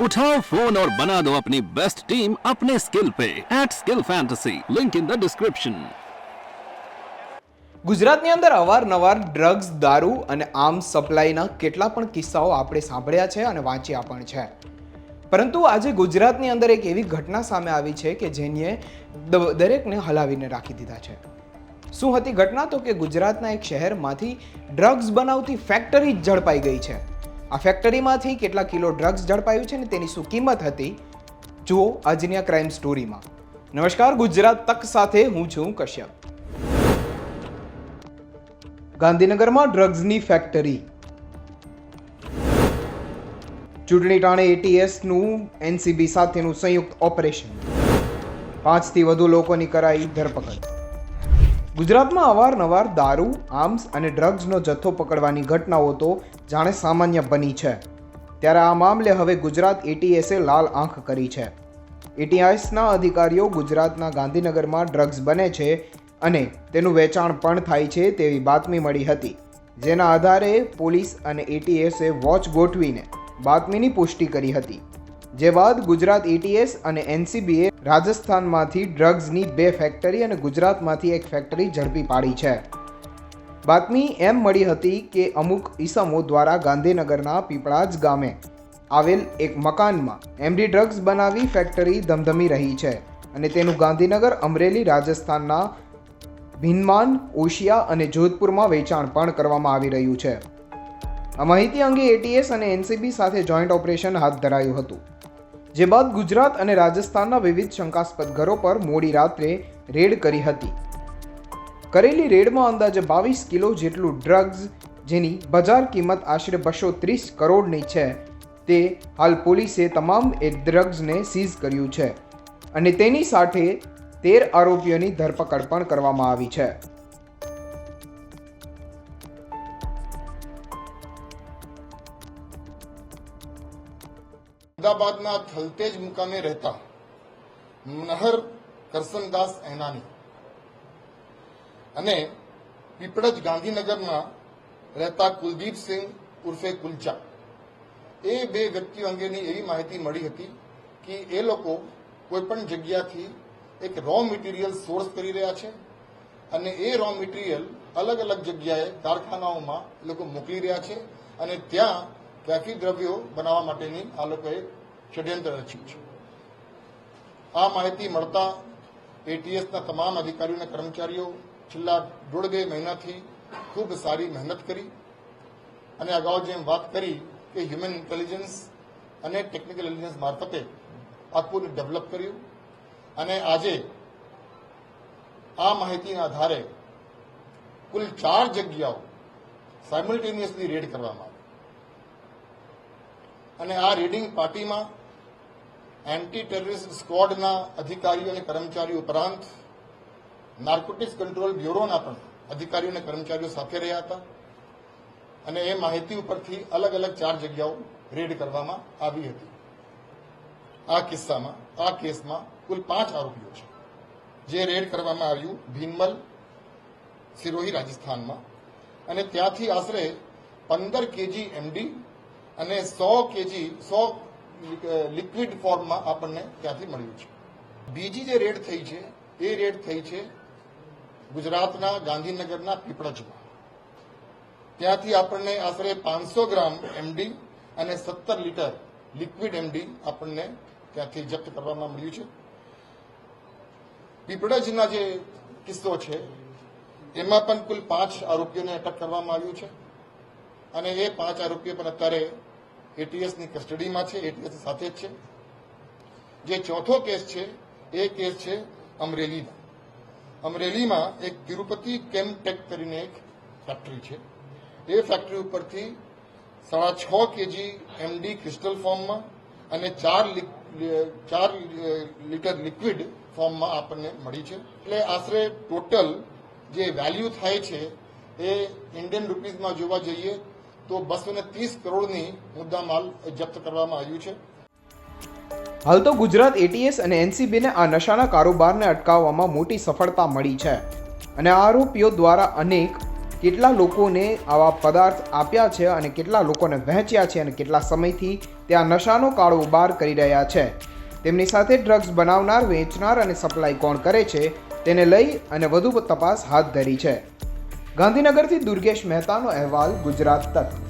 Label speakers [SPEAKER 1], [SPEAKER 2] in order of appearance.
[SPEAKER 1] उठाओ फोन और बना दो अपनी बेस्ट टीम अपने स्किल पे at skill fantasy link in the description
[SPEAKER 2] ગુજરાતની અંદર અવારનવાર ડ્રગ્સ દારૂ અને આમ સપ્લાયના કેટલા પણ કિસ્સાઓ આપણે સાંભળ્યા છે અને વાંચ્યા પણ છે પરંતુ આજે ગુજરાતની અંદર એક એવી ઘટના સામે આવી છે કે જેને દ- દરેકને હલાવીને રાખી દીધા છે શું હતી ઘટના તો કે ગુજરાતના એક શહેરમાંથી ડ્રગ્સ બનાવતી ફેક્ટરી જ ઝડપાઈ ગઈ છે આ ફેક્ટરીમાંથી કેટલા કિલો ડ્રગ્સ ઝડપાયું છે ને તેની શું કિંમત હતી? જુઓ આજની આ ક્રાઇમ સ્ટોરીમાં નમસ્કાર, ગુજરાત તક સાથે હું છું કશ્યપ. ગાંધીનગરમાં ડ્રગ્સની ફેક્ટરી. ચૂંટણી ટાણે એટીએસનું એનસીબી સાથેનું સંયુક્ત ઓપરેશન. પાંચથી વધુ લોકોની કરાઈ ધરપકડ. ગુજરાતમાં અવારનવાર દારૂ, આર્મ્સ અને ડ્રગ્સનો જથ્થો પકડવાની ઘટનાઓ તો જાણે સામાન્ય બની છે. ત્યારે આ મામલે હવે ગુજરાત એટીએસે લાલ આંખ કરી છે. એટીએસના અધિકારીઓ ગુજરાતના ગાંધીનગરમાં ડ્રગ્સ બને છે અને તેનું વેચાણ પણ થાય છે તેવી બાતમી મળી હતી. જેના આધારે પોલીસ અને એટીએસે વોચ ગોઠવીને બાતમીની પુષ્ટિ કરી હતી. જે બાદ ગુજરાત એટીએસ અને એનસીબીએ રાજસ્થાનમાંથી ડ્રગ્સની બે ફેક્ટરી અને ગુજરાતમાંથી એક ફેક્ટરી ઝડપી પાડી છે. બાતમી એમ મળી હતી કે અમુક ઈસમો દ્વારા ગાંધીનગરના પીપળાજ ગામે આવેલ એક મકાનમાં એમડી ડ્રગ્સ બનાવી ફેક્ટરી ધમધમી રહી છે અને તેનું ગાંધીનગર અમરેલી રાજસ્થાનના ભીનમાન, ઓશિયા અને જોધપુરમાં વેચાણ પણ કરવામાં આવી રહ્યું છે. આ માહિતી અંગે એટીએસ અને એનસીબી સાથે જોઈન્ટ ઓપરેશન હાથ ધરાયું હતું, જે બાદ ગુજરાત અને રાજસ્થાનના વિવિધ શંકાસ્પદ ઘરો પર મોડી રાત્રે રેડ કરી હતી. કરેલી રેડમાં અંદાજે બાવીસ કિલો જેટલું ડ્રગ્સ જેની બજાર કિંમત આશરે બસો ત્રીસ કરોડની છે. તે હાલ પોલીસે તમામ એ ડ્રગ્સને સીઝ કર્યું છે અને તેની સાથે તેર આરોપીઓની ધરપકડ પણ કરવામાં આવી છે.
[SPEAKER 3] અમદાવાદના થલતેજ મુકામે રહેતા મનહર કરસનદાસ એનાની અને પીપળજ ગાંધીનગરમાં રહેતા કુલદીપસિંહ ઉર્ફે કુલચા. એ બે વ્યક્તિઓ અંગેની એવી માહિતી મળી હતી કે એ લોકો કોઈપણ જગ્યાથી એક રો મટીરિયલ સોર્સ કરી રહ્યા છે અને એ રો મટીરિયલ અલગ અલગ જગ્યાએ કારખાનાઓમાં એ લોકો મોકલી રહ્યા છે અને ત્યાં કેફી દ્રવ્યો બનાવવા માટેની આ લોકોએ ષડયંત્ર રચ્યું છે. આ માહિતી મળતા એટીએસના તમામ અધિકારીઓ અને કર્મચારીઓ છેલ્લા દોઢ બે મહિનાથી ખૂબ સારી મહેનત કરી અને અગાઉ જેમ વાત કરી કે હ્યુમન ઇન્ટેલિજન્સ અને ટેકનિકલ ઇન્ટેલિજન્સ મારફતે આખું ડેવલપ કર્યું અને આજે આ માહિતીના આધારે કુલ ચાર જગ્યાઓ સાયમલ્ટેનિયસલી રેડ કરવામાં આવી. અને આ રેડિંગ પાર્ટીમાં એન્ટી ટેરરિસ્ટ સ્કવોડના અધિકારીઓ અને કર્મચારીઓ ઉપરાંત નાર્કોટિક્સ કંટ્રોલ બ્યુરોના પણ અધિકારીઓ અને કર્મચારીઓ સાથે રહ્યા હતા અને એ માહિતી ઉપરથી અલગ અલગ ચાર જગ્યાઓ રેડ કરવામાં આવી હતી. આ કિસ્સામાં, આ કેસમાં કુલ પાંચ આરોપીઓ છે, જે રેડ કરવામાં આવ્યું ભીનમલ સિરોહી રાજસ્થાનમાં અને ત્યાંથી આશરે પંદર કેજી એમડી અને સો કેજી, સો લિક્વિડ ફોર્મમાં આપણને ત્યાંથી મળ્યું છે. બીજી જે રેડ થઈ છે, એ રેડ થઈ છે ગુજરાતના ગાંધીનગરના પીપળજમાં. ત્યાંથી આપણને આશરે પાંચસો ગ્રામ એમડી અને સત્તર લીટર લિક્વિડ એમડી આપણને ત્યાંથી જપ્ત કરવામાં મળ્યું છે. પીપળજના જે કિસ્સો છે, એમાં પણ કુલ પાંચ આરોપીઓને અટક કરવામાં આવ્યું છે અને એ પાંચ આરોપીઓ પણ અત્યારે એટીએસની કસ્ટડીમાં છે એટીએસ સાથે જ છે. જે ચોથો કેસ છે, એ કેસ છે અમરેલીનો. અમરેલીમાં એક તિરુપતિ કેમટેક કરીને એક ફેક્ટરી છે. એ ફેક્ટરી ઉપરથી સાડા છ કેજી એમડી ક્રિસ્ટલ ફોર્મમાં અને ચાર ચાર લીટર લિક્વિડ ફોર્મમાં આપણને મળી છે. એટલે આશરે ટોટલ જે વેલ્યુ થાય છે એ ઇન્ડિયન રૂપીઝમાં જોવા જઈએ તો બસો ને ત્રીસ કરોડની મુદ્દામાલ જપ્ત કરવામાં આવ્યું છે.
[SPEAKER 2] હાલ તો ગુજરાત એટીએસ અને એનસીબીને આ નશાના કારોબારને અટકાવવામાં મોટી સફળતા મળી છે. અને આ આરોપીઓ દ્વારા અનેક કેટલા લોકોને આવા પદાર્થ આપ્યા છે અને કેટલા લોકોને વહેંચ્યા છે અને કેટલા સમયથી ત્યાં નશાનો કાળો બાર કરી રહ્યા છે. તેમની સાથે ડ્રગ્સ બનાવનાર, વેચનાર અને સપ્લાય કોણ કરે છે તેને લઈ અને વધુ તપાસ હાથ ધરી છે. ગાંધીનગરથી દુર્ગેશ મહેતાનો અહેવાલ ગુજરાત તક.